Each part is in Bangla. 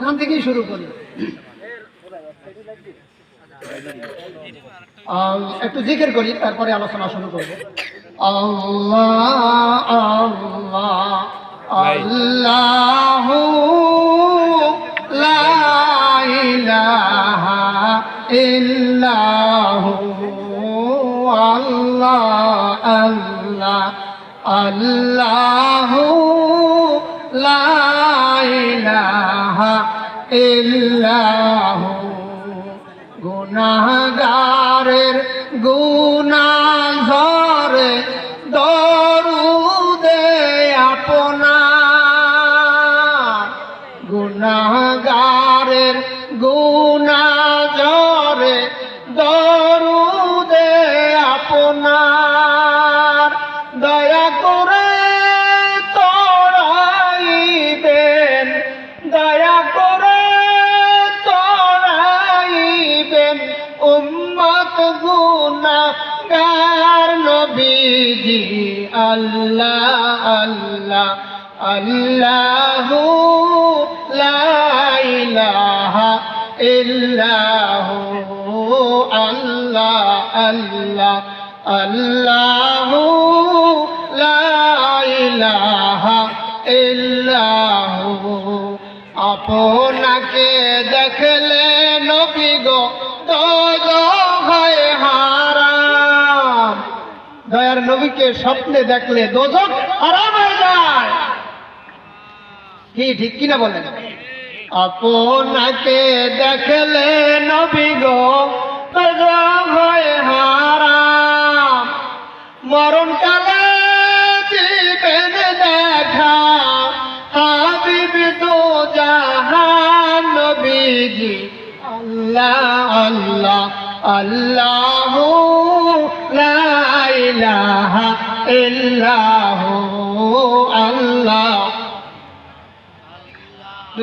ওখান থেকেই শুরু করি। একটু জিকির করি তারপরে আলোচনা শুরু করব। আল্লাহ আল্লাহ আল্লাহ আল্লাহ আল্লাহ আল্লাহ লা ইলাহা ইল্লাহু। গুনাহগারের গুনা ঝরে দরুদে আপনার। গুনাহগারের গুনাহ গুনাহগার নবীজি, আল্লাহ আল্লাহ, আল্লাহু লা ইলাহা ইল্লাহু, আল্লাহ আল্লাহ, আল্লাহু লা ইলাহা আপনাকে দেখলে নবী গো দজ দয়ার নবীকে স্বপ্নে দেখলে দোজক হারাম হয়ে যায়। কি, ঠিক কিনা বলেন? আপনাকে দেখলে নবী গো হয় হারাম। মরণকালে দিবেন দেখা, হাবিব তো জাহান নবীজি আল্লাহ ইল্লাহু আল্লাহ।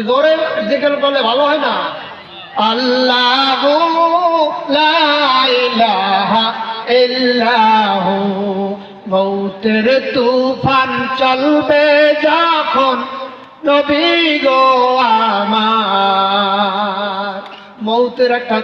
জোরে জিজ্ঞেস করলে ভালো হয় না? আল্লাহ লা ইলাহা মৌতের তুফান চলবে যখন নবী গো আমার। মৌতের একটা